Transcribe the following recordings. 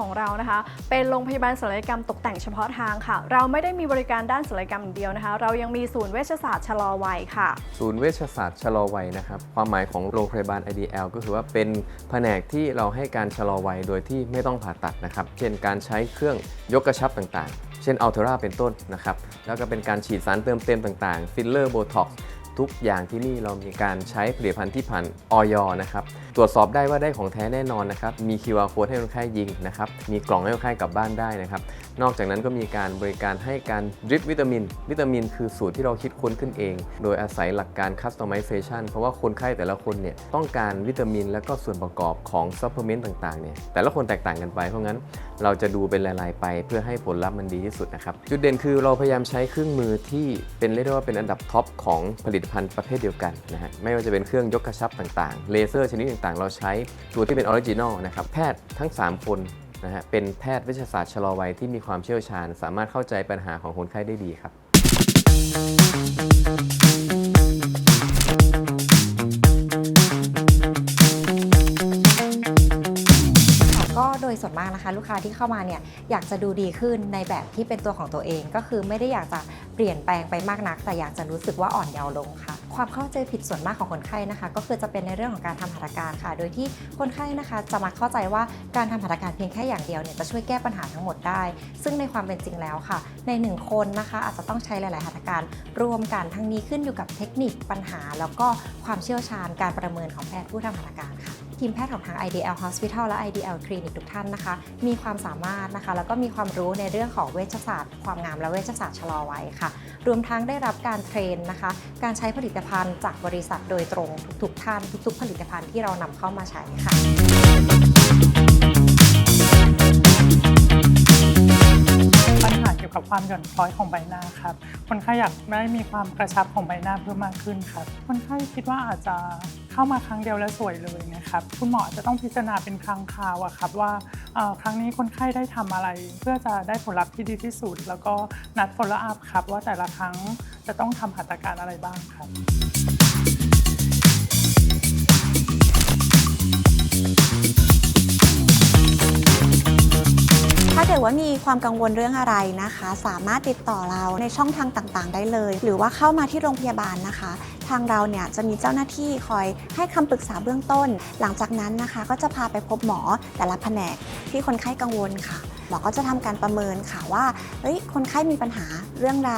ของเรานะคะ เป็นโรงพยาบาลศัลยกรรมตกแต่งเฉพาะทางค่ะ เราไม่ได้มีบริการด้านศัลยกรรมอย่างเดียวนะคะ เรายังมีศูนย์เวชศาสตร์ชะลอวัยค่ะ ศูนย์เวชศาสตร์ชะลอวัยนะครับ ความหมายของโรงพยาบาล IDL ก็คือว่าเป็นแผนกที่เราให้การชะลอวัยโดยที่ไม่ต้องผ่าตัดนะครับ เช่นการใช้เครื่องยกกระชับต่างๆ เช่นอัลเทราเป็นต้นนะครับ แล้วก็เป็นการฉีดสารเติมเต็มต่างๆ ฟิลเลอร์ โบท็อกซ์ ทุกอย่างที่นี่เรามีการใช้ผลิตภัณฑ์ที่ผ่านออยนะครับ ตรวจสอบได้ว่าได้ของแท้แน่นอนนะครับ มี QR code ให้คนไข้ยิงนะครับ มีกล่องให้คนไข้กลับบ้านได้นะครับ นอกจากนั้นก็มีการบริการให้การดริปวิตามิน วิตามินคือสูตรที่เราคิดค้นขึ้นเอง โดยอาศัยหลักการ customization เพราะว่าคนไข้แต่ละคนเนี่ยต้องการวิตามิน และก็ส่วนประกอบของซัพพลีเมนต์ต่างๆเนี่ยแต่ละคนแตกต่างกันไปเพราะงั้นเราจะดูเป็นรายๆไปเพื่อให้ผลลัพธ์มันดีที่สุดนะครับจุดเด่นคือเราพยายามใช้เครื่องมือที่เป็นเรียกได้ว่าเป็นอันดับท็อปของผลิตภัณฑ์ประเภทเดียวกันนะฮะไม่ว่าจะเป็นเครื่องยกกระชับต่างๆ เลเซอร์ชนิดต่างๆ เราใช้ตัวที่เป็นออริจินอลนะครับแพทย์ทั้ง 3 คนนะฮะเป็นแพทย์เวชศาสตร์ชะลอวัยที่มีความเชี่ยวชาญ สามารถเข้าใจปัญหาของคนไข้ได้ดีครับ ก็โดยส่วนมากนะคะ ลูกค้าที่เข้ามาเนี่ยอยากจะดูดีขึ้นในแบบที่เป็นตัวของตัวเอง ก็คือไม่ได้อยากจะ เปลี่ยนแปลงไปมากนัก แต่อยากจะรู้สึกว่าอ่อนเยาว์ลงค่ะ ความเข้าใจผิดส่วนมากของคนไข้นะคะ ก็คือจะเป็นในเรื่องของการทำหัตถการค่ะ โดยที่คนไข้นะคะจะมาเข้าใจว่าการทำหัตถการเพียงแค่อย่างเดียวเนี่ยจะช่วยแก้ปัญหาทั้งหมดได้ ซึ่งในความเป็นจริงแล้วค่ะ ในหนึ่งคนนะคะอาจจะต้องใช้หลาย ๆหัตถการรวมกันทั้งนี้ขึ้นอยู่กับเทคนิคปัญหา แล้วก็ความเชี่ยวชาญการประเมินของแพทย์ผู้ทำหัตถการค่ะ ทีมแพทย์ของทาง IDL Hospital และ IDL Clinic ทุกท่านนะคะ มีความสามารถนะคะ แล้วก็มีความรู้ในเรื่องของเวชศาสตร์ ความงามและเวชศาสตร์ชะลอวัยค่ะ รวมทั้งได้รับการเทรนนะคะ การใช้ผลิตภัณฑ์จากบริษัทโดยตรงทุกๆท่าน ทุก ๆ ผลิตภัณฑ์ที่เรานำเข้ามาใช้ค่ะปัญหาเกี่ยวกับความหย่อนคล้อยของใบหน้าครับ คนไข้อยากได้มีความกระชับของใบหน้าเพิ่มมากขึ้นครับ คนไข้คิดว่าอาจจะ เข้ามาครั้งเดียวแล้วสวยเลยนะครับคุณหมอจะต้องพิจารณาเป็นครั้งคราวอะครับว่าครั้งนี้คนไข้ได้ทำอะไร เพื่อจะได้ผลลัพธ์ที่ดีที่สุด แล้วก็นัด follow up ครับว่าแต่ละครั้งจะต้องทำหัตถการอะไรบ้างครับ กิดว่ามีความกังวลเรื่องอะไรนะคะ สามารถติดต่อเราในช่องทางต่างๆ ได้เลย หรือว่าเข้ามาที่โรงพยาบาลนะคะ ทางเราเนี่ยจะมีเจ้าหน้าที่คอยให้คำปรึกษาเบื้องต้น หลังจากนั้นนะคะ ก็จะพาไปพบหมอแต่ละแผนกที่คนไข้กังวลค่ะหมอก็จะทำการประเมินค่ะว่าเฮ้ยคนไข้มีปัญหาเรื่องใด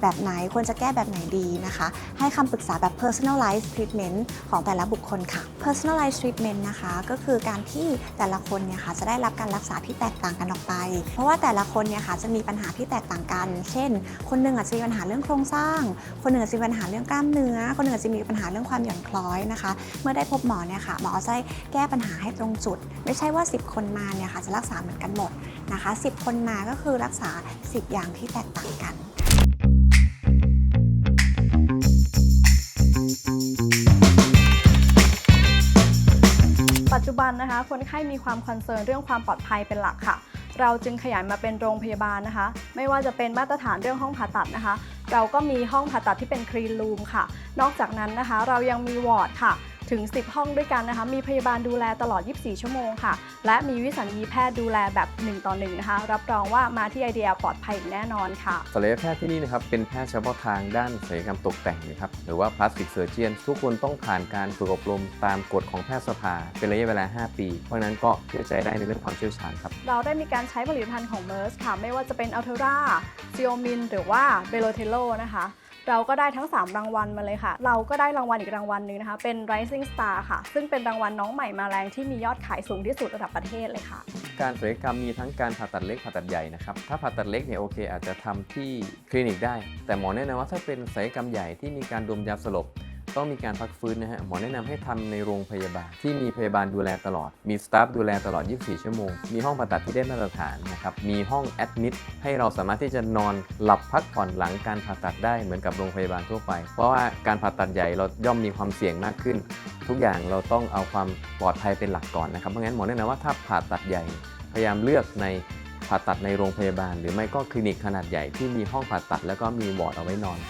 แบบไหนควรจะแก้แบบไหนดีนะคะ ให้คำปรึกษาแบบ personalized treatment ของแต่ละบุคคลค่ะ personalized treatment นะคะก็คือการที่แต่ละคนเนี่ยค่ะจะได้รับการรักษาที่แตกต่างกันออกไป เพราะว่าแต่ละคนเนี่ยค่ะจะมีปัญหาที่แตกต่างกัน เช่น คนหนึ่งอาจจะมีปัญหาเรื่องโครงสร้าง คนหนึ่งอาจจะมีปัญหาเรื่องกล้ามเนื้อ คนหนึ่งอาจจะมีปัญหาเรื่องความหย่อนคล้อยนะคะ เมื่อได้พบหมอเนี่ยค่ะหมอจะแก้ปัญหาให้ตรงจุด ไม่ใช่ว่า 10 คนมาเนี่ยค่ะจะรักษาเหมือนกันหมด นะคะ 10 คนมาก็คือรักษา 10 อย่างที่แตกต่างกันปัจจุบันนะคะ คนไข้มีความคอนเซิร์นเรื่องความปลอดภัยเป็นหลักค่ะ เราจึงขยายมาเป็นโรงพยาบาลนะคะ ไม่ว่าจะเป็นมาตรฐานเรื่องห้องผ่าตัดนะคะ เราก็มีห้องผ่าตัดที่เป็นคลีนรูมค่ะ นอกจากนั้นนะคะ เรายังมีวอร์ดค่ะ ถึง 10 ห้องด้วยกันนะคะ มีพยาบาลดูแลตลอด 24 ชั่วโมงค่ะ และมีวิสัญญีแพทย์ดูแลแบบ 1 ต่อ 1 นะคะ รับรองว่ามาที่ไอเดียปลอดภัยอย่างแน่นอนค่ะศัลยแพทย์ที่นี่นะครับ เป็นแพทย์เฉพาะทางด้านศัลยกรรมตกแต่งนะครับ หรือว่า plastic surgeon ทุกคนต้องผ่านการฝึกอบรมตามกฎของแพทยสภา เป็นระยะเวลา 5 ปี เพราะฉะนั้นก็เชื่อใจได้ในเรื่องความเชี่ยวชาญครับ เราได้มีการใช้ผลิตภัณฑ์ของ m e r s ค่ะ ไม่ว่าจะเป็น a l t e r a z i o m i n หรือว่า b e l o t e l o นะคะ เราก็ได้ทั้ง 3 รางวัลมาเลยค่ะ เราก็ได้รางวัลอีกรางวัลหนึ่งนะคะ เป็น Rising Star ค่ะ ซึ่งเป็นรางวัลน้องใหม่มาแรงที่มียอดขายสูงที่สุดระดับประเทศเลยค่ะ การศัลยกรรมมีทั้งการผ่าตัดเล็กผ่าตัดใหญ่นะครับ ถ้าผ่าตัดเล็กเนี่ยโอเค อาจจะทำที่คลินิกได้ แต่หมอแนะนำว่าถ้าเป็นศัลยกรรมใหญ่ที่มีการดมยาสลบ ต้องมีการพักฟื้นนะฮะหมอแนะนำให้ทำในโรงพยาบาล ที่มีพยาบาลดูแลตลอด มีสตาฟดูแลตลอด 24 ชั่วโมง มีห้องผ่าตัดที่ได้มาตรฐานนะครับมีห้องแอดมิดให้เราสามารถที่จะนอนหลับพักผ่อนหลังการผ่าตัดได้เหมือนกับโรงพยาบาลทั่วไป เพราะว่าการผ่าตัดใหญ่เราย่อมมีความเสี่ยงมากขึ้น ทุกอย่างเราต้องเอาความปลอดภัยเป็นหลักก่อนนะครับเพราะงั้นหมอแนะนำว่าถ้าผ่าตัดใหญ่ พยายามเลือกในผ่าตัดในโรงพยาบาล หรือไม่ก็คลินิกขนาดใหญ่ที่มีห้องผ่าตัดแล้วก็มีวอร์ดเอาไว้นอน